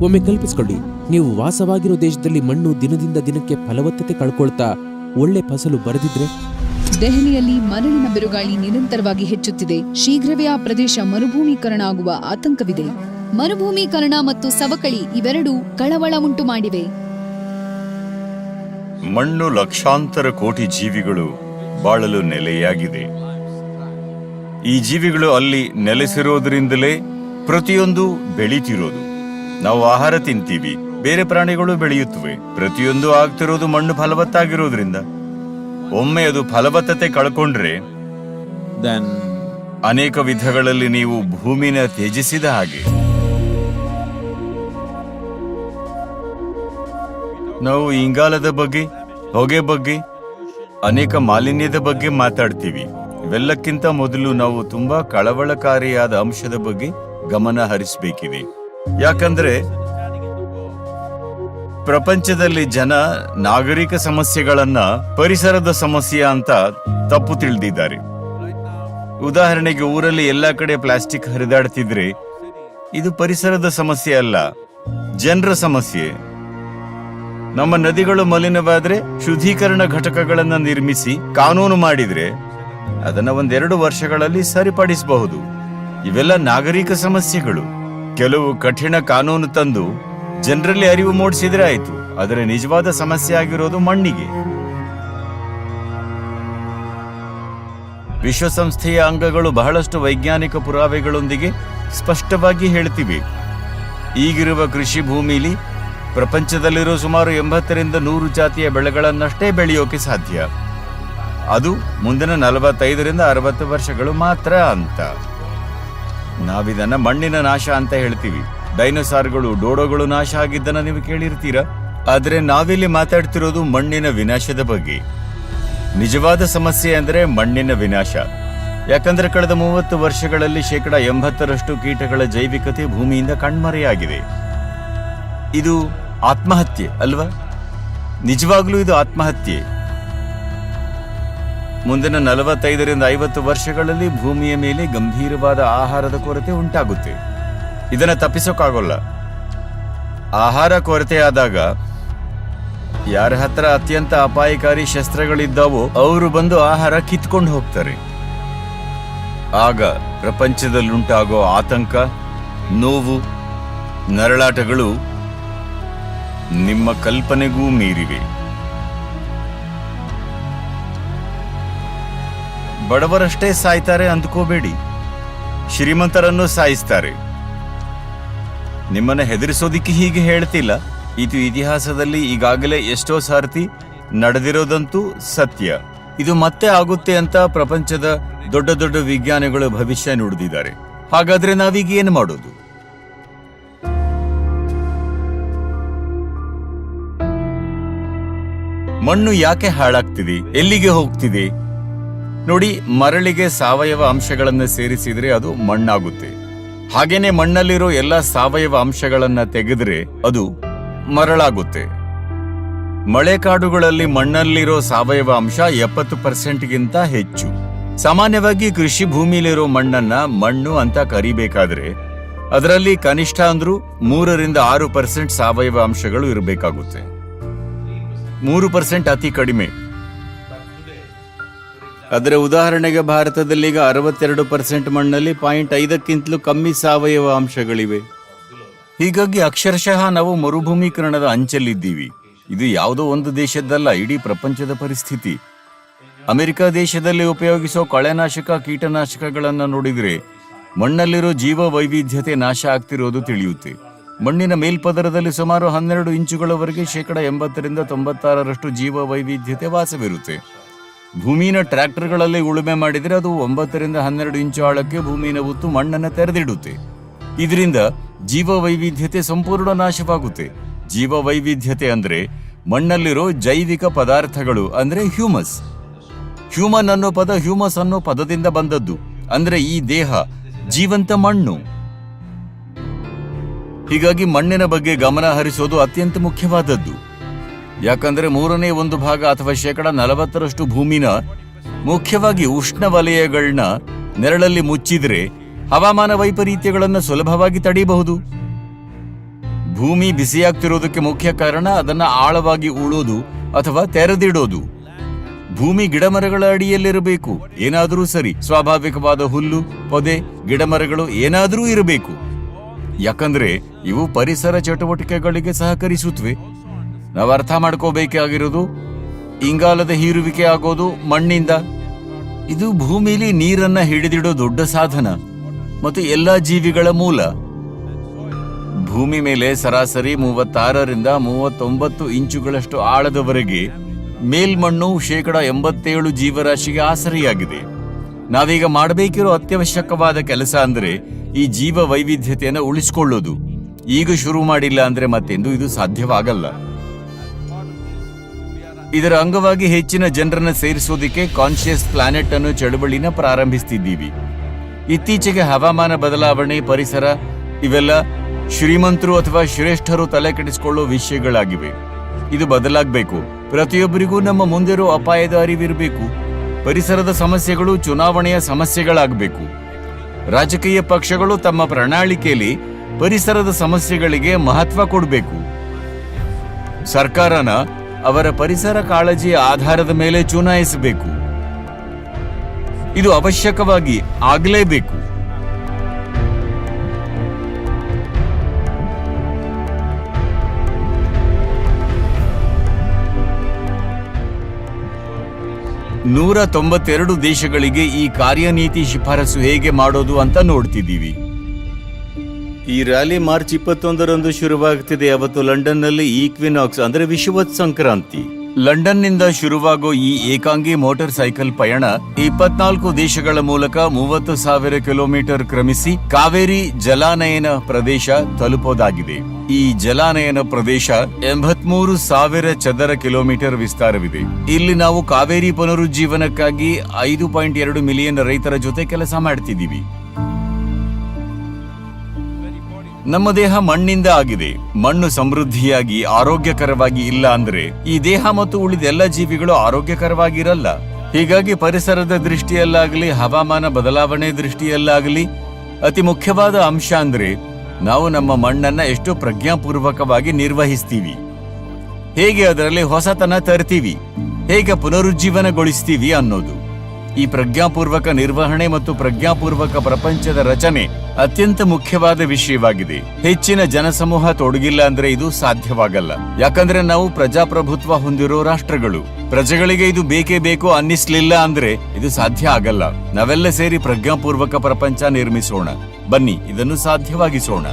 ಒಮ್ಮೆ ಕಲ್ಪಿಸ್ಕೊಳ್ಳಿ ನೀವು ವಾಸವಾಗಿರೋ ದೇಶದಲ್ಲಿ ಮಣ್ಣು ದಿನದಿಂದ ದಿನಕ್ಕೆ ಫಲವತ್ತತೆ ಕಳ್ಕೊಳ್ತಾ ಒಳ್ಳೆ ಫಸಲು ಬರೆದಿದ್ರೆ? ದೆಹಲಿಯಲ್ಲಿ ಮರಳಿನ ಬಿರುಗಾಳಿ ನಿರಂತರವಾಗಿ ಹೆಚ್ಚುತ್ತಿದೆ. ಶೀಘ್ರವೇ ಆ ಪ್ರದೇಶ ಮರುಭೂಮೀಕರಣ ಆಗುವ ಆತಂಕವಿದೆ. ಮರುಭೂಮೀಕರಣ ಮತ್ತು ಸವಕಳಿ ಇವೆರಡೂ ಕಳವಳ ಉಂಟು ಮಾಡಿವೆ. ಮಣ್ಣು ಲಕ್ಷಾಂತರ ಕೋಟಿ ಜೀವಿಗಳು ಬಾಳಲು ನೆಲೆಯಾಗಿದೆ. ಈ ಜೀವಿಗಳು ಅಲ್ಲಿ ನೆಲೆಸಿರೋದ್ರಿಂದಲೇ ಪ್ರತಿಯೊಂದು ಬೆಳೀತಿರೋದು. ನಾವು ಆಹಾರ ತಿಂತೀವಿ. ಬೇರೆ ಪ್ರಾಣಿಗಳು ಬೆಳೆಯುತ್ತವೆ. ಪ್ರತಿಯೊಂದು ಆಗ್ತಿರೋದು ಮಣ್ಣು ಫಲವತ್ತಾಗಿರೋದ್ರಿಂದ. ಒಮ್ಮೆ ಅದು ಫಲವತ್ತತೆ ಕಳ್ಕೊಂಡ್ರೆ ಅನೇಕ ವಿಧಗಳಲ್ಲಿ ನೀವು ಭೂಮಿನ ತ್ಯಜಿಸಿದ ಹಾಗೆ. ನಾವು ಇಂಗಾಲದ ಬಗ್ಗೆ ಹೊಗೆ ಬಗ್ಗೆ ಅನೇಕ ಮಾಲಿನ್ಯದ ಬಗ್ಗೆ ಮಾತಾಡ್ತೀವಿ. ಇವೆಲ್ಲಕ್ಕಿಂತ ಮೊದಲು ನಾವು ತುಂಬಾ ಕಳವಳಕಾರಿಯಾದ ಅಂಶದ ಬಗ್ಗೆ ಗಮನ ಹರಿಸಬೇಕಿದೆ. ಯಾಕಂದ್ರೆ ಪ್ರಪಂಚದಲ್ಲಿ ಜನ ನಾಗರಿಕ ಸಮಸ್ಯೆಗಳನ್ನ ಪರಿಸರದ ಸಮಸ್ಯೆ ಅಂತ ತಪ್ಪು ತಿಳಿದಿದ್ದಾರೆ. ಉದಾಹರಣೆಗೆ ಊರಲ್ಲಿ ಎಲ್ಲಾ ಕಡೆ ಪ್ಲಾಸ್ಟಿಕ್ ಹರಿದಾಡ್ತಿದ್ರೆ ಇದು ಪರಿಸರದ ಸಮಸ್ಯೆ ಅಲ್ಲ, ಜನರ ಸಮಸ್ಯೆ. ನಮ್ಮ ನದಿಗಳು ಮಲಿನವಾದ್ರೆ ಶುದ್ಧೀಕರಣ ಘಟಕಗಳನ್ನ ನಿರ್ಮಿಸಿ ಕಾನೂನು ಮಾಡಿದ್ರೆ ಅದನ್ನ ಒಂದೆರಡು ವರ್ಷಗಳಲ್ಲಿ ಸರಿಪಡಿಸಬಹುದು. ಇವೆಲ್ಲ ನಾಗರಿಕ ಸಮಸ್ಯೆಗಳು. ಕೆಲವು ಕಠಿಣ ಕಾನೂನು ತಂದು ಜನರಲ್ಲಿ ಅರಿವು ಮೂಡಿಸಿದ್ರೆ ಆಯ್ತು. ಆದರೆ ನಿಜವಾದ ಸಮಸ್ಯೆ ಆಗಿರೋದು ಮಣ್ಣಿಗೆ. ವಿಶ್ವಸಂಸ್ಥೆಯ ಅಂಗಗಳು ಬಹಳಷ್ಟು ವೈಜ್ಞಾನಿಕ ಪುರಾವೆಗಳೊಂದಿಗೆ ಸ್ಪಷ್ಟವಾಗಿ ಹೇಳ್ತಿವೆ. ಈಗಿರುವ ಕೃಷಿ ಭೂಮಿಲಿ ಪ್ರಪಂಚದಲ್ಲಿರೋ ಸುಮಾರು ಎಂಬತ್ತರಿಂದ ನೂರು ಜಾತಿಯ ಬೆಳೆಗಳನ್ನಷ್ಟೇ ಬೆಳೆಯೋಕೆ ಸಾಧ್ಯ. ಅದು ಮುಂದಿನ ನಲವತ್ತೈದರಿಂದ ಅರವತ್ತು ವರ್ಷಗಳು ಮಾತ್ರ ಅಂತ. ನಾವಿದನ್ನ ಮಣ್ಣಿನ ನಾಶ ಅಂತ ಹೇಳ್ತೀವಿ. ಡೈನೋಸಾರ್ಗಳು, ಡೋಡೋಗಳು ನಾಶ ಆಗಿದ್ದನ್ನ ನೀವು ಕೇಳಿರ್ತೀರಾ? ಆದ್ರೆ ನಾವಿಲ್ಲಿ ಮಾತಾಡ್ತಿರೋದು ಮಣ್ಣಿನ ವಿನಾಶದ ಬಗ್ಗೆ. ನಿಜವಾದ ಸಮಸ್ಯೆ ಅಂದ್ರೆ ಮಣ್ಣಿನ ವಿನಾಶ. ಯಾಕಂದ್ರೆ ಕಳೆದ ಮೂವತ್ತು ವರ್ಷಗಳಲ್ಲಿ ಶೇಕಡ ಎಂಬತ್ತರಷ್ಟು ಕೀಟಗಳ ಜೈವಿಕತೆ ಭೂಮಿಯಿಂದ ಕಣ್ಮರೆಯಾಗಿದೆ. ಇದು ಆತ್ಮಹತ್ಯೆ, ಅಲ್ವಾ? ನಿಜವಾಗ್ಲೂ ಇದು ಆತ್ಮಹತ್ಯೆ. ಮುಂದಿನ ನಲವತ್ತೈದರಿಂದ ಐವತ್ತು ವರ್ಷಗಳಲ್ಲಿ ಭೂಮಿಯ ಮೇಲೆ ಗಂಭೀರವಾದ ಆಹಾರದ ಕೊರತೆ ಉಂಟಾಗುತ್ತೆ. ಇದನ್ನು ತಪ್ಪಿಸೋಕ್ಕಾಗೋಲ್ಲ ಆಹಾರ ಕೊರತೆ ಆದಾಗ ಯಾರ ಹತ್ರ ಅತ್ಯಂತ ಅಪಾಯಕಾರಿ ಶಸ್ತ್ರಗಳಿದ್ದಾವೋ ಅವರು ಬಂದು ಆಹಾರ ಕಿತ್ಕೊಂಡು ಹೋಗ್ತಾರೆ. ಆಗ ಪ್ರಪಂಚದಲ್ಲುಂಟಾಗೋ ಆತಂಕ, ನೋವು, ನರಳಾಟಗಳು ನಿಮ್ಮ ಕಲ್ಪನೆಗೂ ಮೀರಿವೆ. ಬಡವರಷ್ಟೇ ಸಾಯ್ತಾರೆ ಅಂದ್ಕೋಬೇಡಿ. ಶ್ರೀಮಂತರನ್ನು ಸಾಯಿಸ್ತಾರೆ. ನಿಮ್ಮನ್ನ ಹೆದರಿಸೋದಿಕ್ಕೆ ಹೀಗೆ ಹೇಳ್ತಿಲ್ಲ. ಇದು ಇತಿಹಾಸದಲ್ಲಿ ಈಗಾಗಲೇ ಎಷ್ಟೋ ಸಾರ್ತಿ ನಡೆದಿರೋದಂತೂ ಸತ್ಯ. ಇದು ಮತ್ತೆ ಆಗುತ್ತೆ ಅಂತ ಪ್ರಪಂಚದ ದೊಡ್ಡ ದೊಡ್ಡ ವಿಜ್ಞಾನಿಗಳು ಭವಿಷ್ಯ ನುಡಿದಿದ್ದಾರೆ. ಹಾಗಾದ್ರೆ ನಾವೀಗ ಏನು ಮಾಡೋದು? ಮಣ್ಣು ಯಾಕೆ ಹಾಳಾಗ್ತಿದೆ? ಎಲ್ಲಿಗೆ ಹೋಗ್ತಿದೆ? ನೋಡಿ, ಮರಳಿಗೆ ಸಾವಯವ ಅಂಶಗಳನ್ನು ಸೇರಿಸಿದ್ರೆ ಅದು ಮಣ್ಣಾಗುತ್ತೆ. ಹಾಗೇನೆ ಮಣ್ಣಲ್ಲಿರೋ ಎಲ್ಲ ಸಾವಯವ ಅಂಶಗಳನ್ನು ತೆಗೆದ್ರೆ ಅದು ಮರಳಾಗುತ್ತೆ. ಮಳೆಕಾಡುಗಳಲ್ಲಿ ಮಣ್ಣಲ್ಲಿರೋ ಸಾವಯವ ಅಂಶ ಎಪ್ಪತ್ತು ಪರ್ಸೆಂಟ್ಗಿಂತ ಹೆಚ್ಚು. ಸಾಮಾನ್ಯವಾಗಿ ಕೃಷಿ ಭೂಮಿಲಿರೋ ಮಣ್ಣನ್ನ ಮಣ್ಣು ಅಂತ ಕರಿಬೇಕಾದ್ರೆ ಅದರಲ್ಲಿ ಕನಿಷ್ಠ ಅಂದ್ರೂ ಮೂರರಿಂದ ಆರು ಪರ್ಸೆಂಟ್ ಸಾವಯವ ಅಂಶಗಳು ಇರಬೇಕಾಗುತ್ತೆ. ಮೂರು ಪರ್ಸೆಂಟ್ ಅತಿ ಕಡಿಮೆ. ಅದರ ಉದಾಹರಣೆಗೆ ಭಾರತದಲ್ಲಿ ಈಗ ಅರವತ್ತೆರಡು ಪರ್ಸೆಂಟ್ ಮಣ್ಣಲ್ಲಿ ಪಾಯಿಂಟ್ ಐದಕ್ಕಿಂತಲೂ ಕಮ್ಮಿ ಸಾವಯವ ಅಂಶಗಳಿವೆ. ಹೀಗಾಗಿ ಅಕ್ಷರಶಃ ನಾವು ಮರುಭೂಮೀಕರಣದ ಅಂಚಲ್ಲಿದ್ದೀವಿ. ಇದು ಯಾವುದೋ ಒಂದು ದೇಶದ್ದಲ್ಲ, ಇಡೀ ಪ್ರಪಂಚದ ಪರಿಸ್ಥಿತಿ. ಅಮೆರಿಕ ದೇಶದಲ್ಲಿ ಉಪಯೋಗಿಸೋ ಕಳೆನಾಶಕ, ಕೀಟನಾಶಕಗಳನ್ನು ನೋಡಿದರೆ ಮಣ್ಣಲ್ಲಿರೋ ಜೀವ ವೈವಿಧ್ಯತೆ ನಾಶ ಆಗ್ತಿರೋದು ತಿಳಿಯುತ್ತೆ. ಮಣ್ಣಿನ ಮೇಲ್ಪದರದಲ್ಲಿ ಸುಮಾರು ಹನ್ನೆರಡು ಇಂಚುಗಳವರೆಗೆ ಶೇಕಡ ಎಂಬತ್ತರಿಂದ ತೊಂಬತ್ತಾರರಷ್ಟು ಜೀವ ವೈವಿಧ್ಯತೆ ವಾಸವಿರುತ್ತೆ. ಭೂಮಿನ ಟ್ರ್ಯಾಕ್ಟರ್ಗಳಲ್ಲಿ ಉಳುಮೆ ಮಾಡಿದರೆ ಅದು ಒಂಬತ್ತರಿಂದ ಹನ್ನೆರಡು ಇಂಚು ಆಳಕ್ಕೆ ಭೂಮಿನ ಉತ್ತು ಮಣ್ಣನ್ನು ತೆರೆದಿಡುತ್ತೆ. ಇದರಿಂದ ಜೀವ ವೈವಿಧ್ಯತೆ ಸಂಪೂರ್ಣ ನಾಶವಾಗುತ್ತೆ. ಜೀವ ವೈವಿಧ್ಯತೆ ಅಂದ್ರೆ ಮಣ್ಣಲ್ಲಿರೋ ಜೈವಿಕ ಪದಾರ್ಥಗಳು ಅಂದ್ರೆ ಹ್ಯೂಮಸ್. ಹ್ಯೂಮನ್ ಅನ್ನೋ ಪದ ಹ್ಯೂಮಸ್ ಅನ್ನೋ ಪದದಿಂದ ಬಂದದ್ದು. ಅಂದ್ರೆ ಈ ದೇಹ, ಜೀವಂತ ಮಣ್ಣು. ಹೀಗಾಗಿ ಮಣ್ಣಿನ ಬಗ್ಗೆ ಗಮನ ಹರಿಸೋದು ಅತ್ಯಂತ ಮುಖ್ಯವಾದದ್ದು. ಯಾಕಂದ್ರೆ ಮೂರನೇ ಒಂದು ಭಾಗ ಅಥವಾ ಶೇಕಡ ನಲವತ್ತರಷ್ಟು ಭೂಮಿನ ಮುಖ್ಯವಾಗಿ ಉಷ್ಣ ವಲಯಗಳನ್ನ ನೆರಳಲ್ಲಿ ಮುಚ್ಚಿದ್ರೆ ಹವಾಮಾನ ವೈಪರೀತ್ಯಗಳನ್ನು ಸುಲಭವಾಗಿ ತಡೆಯಬಹುದು ಭೂಮಿ ಬಿಸಿಯಾಗ್ತಿರೋದಕ್ಕೆ ಮುಖ್ಯ ಕಾರಣ ಅದನ್ನ ಆಳವಾಗಿ ಉಳೋದು ಅಥವಾ ತೆರೆದಿಡೋದು. ಭೂಮಿ ಗಿಡಮರಗಳ ಅಡಿಯಲ್ಲಿರಬೇಕು. ಏನಾದರೂ ಸರಿ. ಸ್ವಾಭಾವಿಕವಾದ ಹುಲ್ಲು, ಪೊದೆ, ಗಿಡಮರಗಳು ಏನಾದರೂ ಇರಬೇಕು. ಯಾಕಂದ್ರೆ ಇವು ಪರಿಸರ ಚಟುವಟಿಕೆಗಳಿಗೆ ಸಹಕರಿಸುತ್ತವೆ ನಾವು ಅರ್ಥ ಮಾಡ್ಕೋಬೇಕಾಗಿರೋದು ಇಂಗಾಲದ ಹೀರುವಿಕೆ ಆಗೋದು ಮಣ್ಣಿಂದ? ಇದು ಭೂಮಿಲಿ ನೀರನ್ನ ಹಿಡಿದಿಡೋ ದೊಡ್ಡ ಸಾಧನ ಮತ್ತು ಎಲ್ಲಾ ಜೀವಿಗಳ ಮೂಲ. ಭೂಮಿ ಮೇಲೆ ಸರಾಸರಿ ಮೂವತ್ತಾರರಿಂದ ಮೂವತ್ತೊಂಬತ್ತು ಇಂಚುಗಳಷ್ಟು ಆಳದವರೆಗೆ ಮೇಲ್ಮಣ್ಣು ಶೇಕಡ ಎಂಬತ್ತೇಳು ಜೀವರಾಶಿಗೆ ಆಸರಿಯಾಗಿದೆ. ನಾವೀಗ ಮಾಡಬೇಕಿರೋ ಅತ್ಯವಶ್ಯಕವಾದ ಕೆಲಸ ಅಂದ್ರೆ ಈ ಜೀವ ವೈವಿಧ್ಯತೆಯನ್ನು ಉಳಿಸಿಕೊಳ್ಳೋದು. ಈಗ ಶುರು ಮಾಡಿಲ್ಲ ಅಂದ್ರೆ ಮತ್ತೆಂದು ಇದು ಸಾಧ್ಯವಾಗಲ್ಲ. ಇದರ ಅಂಗವಾಗಿ ಹೆಚ್ಚಿನ ಜನರನ್ನು ಸೇರಿಸೋದಿಕ್ಕೆ ಕಾನ್ಶಿಯಸ್ ಪ್ಲಾನೆಟ್ ಅನ್ನು ಚಳುವಳಿನ ಪ್ರಾರಂಭಿಸ್ತಿದ್ದೀವಿ. ಇತ್ತೀಚೆಗೆ ಹವಾಮಾನ ಬದಲಾವಣೆ, ಪರಿಸರ ಇವೆಲ್ಲ ಶ್ರೀಮಂತರು ಅಥವಾ ಶ್ರೇಷ್ಠರು ತಲೆ ಕೆಡಿಸಿಕೊಳ್ಳೋ ವಿಷಯಗಳಾಗಿವೆ. ಇದು ಬದಲಾಗಬೇಕು. ಪ್ರತಿಯೊಬ್ಬರಿಗೂ ನಮ್ಮ ಮುಂದಿರೋ ಅಪಾಯದ ಅರಿವಿರಬೇಕು. ಪರಿಸರದ ಸಮಸ್ಯೆಗಳು ಚುನಾವಣೆಯ ಸಮಸ್ಯೆಗಳಾಗಬೇಕು. ರಾಜಕೀಯ ಪಕ್ಷಗಳು ತಮ್ಮ ಪ್ರಣಾಳಿಕೆಯಲ್ಲಿ ಪರಿಸರದ ಸಮಸ್ಯೆಗಳಿಗೆ ಮಹತ್ವ ಕೊಡಬೇಕು. ಸರ್ಕಾರನ ಅವರ ಪರಿಸರ ಕಾಳಜಿಯ ಆಧಾರದ ಮೇಲೆ ಚುನಾಯಿಸಬೇಕು. ಇದು ಅವಶ್ಯಕವಾಗಿ ಆಗಲೇಬೇಕು. ನೂರ ತೊಂಬತ್ತೆರಡು ದೇಶಗಳಿಗೆ ಈ ಕಾರ್ಯನೀತಿ ಶಿಫಾರಸು ಹೇಗೆ ಮಾಡೋದು ಅಂತ ನೋಡ್ತಿದ್ದೀವಿ. ಈ ರ್ಯಾಲಿ ಮಾರ್ಚ್ ಇಪ್ಪತ್ತೊಂದರಂದು ಶುರುವಾಗುತ್ತಿದೆ. ಅವತ್ತು ಲಂಡನ್ನಲ್ಲಿ ಈಕ್ವಿನಾಕ್ಸ್, ಅಂದ್ರೆ ವಿಶ್ವವತ್ ಸಂಕ್ರಾಂತಿ. ಲಂಡನ್ನಿಂದ ಶುರುವಾಗೋ ಈ ಏಕಾಂಗಿ ಮೋಟಾರ್ ಸೈಕಲ್ ಪಯಣ ಇಪ್ಪತ್ನಾಲ್ಕು ದೇಶಗಳ ಮೂಲಕ ಮೂವತ್ತು ಸಾವಿರ ಕಿಲೋಮೀಟರ್ ಕ್ರಮಿಸಿ ಕಾವೇರಿ ಜಲಾನಯನ ಪ್ರದೇಶ ತಲುಪೋದಾಗಿದೆ. ಈ ಜಲಾನಯನ ಪ್ರದೇಶ ಎಂಬತ್ಮೂರು ಸಾವಿರ ಚದರ ಕಿಲೋಮೀಟರ್ ವಿಸ್ತಾರವಿದೆ. ಇಲ್ಲಿ ನಾವು ಕಾವೇರಿ ಪುನರುಜ್ಜೀವನಕ್ಕಾಗಿ ಐದು ಪಾಯಿಂಟ್ ಎರಡು ಮಿಲಿಯನ್ ರೈತರ ಜೊತೆ ಕೆಲಸ ಮಾಡ್ತಿದ್ದೀವಿ. ನಮ್ಮ ದೇಹ ಮಣ್ಣಿಂದ ಆಗಿದೆ. ಮಣ್ಣು ಸಮೃದ್ಧಿಯಾಗಿ, ಆರೋಗ್ಯಕರವಾಗಿ ಇಲ್ಲ ಅಂದ್ರೆ ಈ ದೇಹ ಮತ್ತು ಉಳಿದ ಎಲ್ಲ ಜೀವಿಗಳು ಆರೋಗ್ಯಕರವಾಗಿರಲ್ಲ. ಹೀಗಾಗಿ ಪರಿಸರದ ದೃಷ್ಟಿಯಲ್ಲಾಗಲಿ, ಹವಾಮಾನ ಬದಲಾವಣೆ ದೃಷ್ಟಿಯಲ್ಲಾಗಲಿ, ಅತಿ ಮುಖ್ಯವಾದ ಅಂಶ ಅಂದ್ರೆ ನಾವು ನಮ್ಮ ಮಣ್ಣನ್ನ ಎಷ್ಟು ಪ್ರಜ್ಞಾಪೂರ್ವಕವಾಗಿ ನಿರ್ವಹಿಸ್ತೀವಿ. ಹೇಗೆ ಅದರಲ್ಲಿ ಹೊಸತನ ತರ್ತೀವಿ? ಹೇಗೆ ಪುನರುಜ್ಜೀವನಗೊಳಿಸ್ತೀವಿ ಅನ್ನೋದು. ಈ ಪ್ರಜ್ಞಾಪೂರ್ವಕ ನಿರ್ವಹಣೆ ಮತ್ತು ಪ್ರಜ್ಞಾಪೂರ್ವಕ ಪ್ರಪಂಚದ ರಚನೆ ಅತ್ಯಂತ ಮುಖ್ಯವಾದ ವಿಷಯವಾಗಿದೆ. ಹೆಚ್ಚಿನ ಜನಸಮೂಹ ತೊಡಗಿಲ್ಲ ಅಂದ್ರೆ ಇದು ಸಾಧ್ಯವಾಗಲ್ಲ. ಯಾಕಂದ್ರೆ ನಾವು ಪ್ರಜಾಪ್ರಭುತ್ವ ಹೊಂದಿರೋ ರಾಷ್ಟ್ರಗಳು. ಪ್ರಜೆಗಳಿಗೆ ಇದು ಬೇಕೇ ಬೇಕು ಅನ್ನಿಸ್ಲಿಲ್ಲ ಅಂದ್ರೆ ಇದು ಸಾಧ್ಯ ಆಗಲ್ಲ. ನಾವೆಲ್ಲ ಸೇರಿ ಪ್ರಜ್ಞಾಪೂರ್ವಕ ಪ್ರಪಂಚ ನಿರ್ಮಿಸೋಣ. ಬನ್ನಿ, ಇದನ್ನು ಸಾಧ್ಯವಾಗಿಸೋಣ.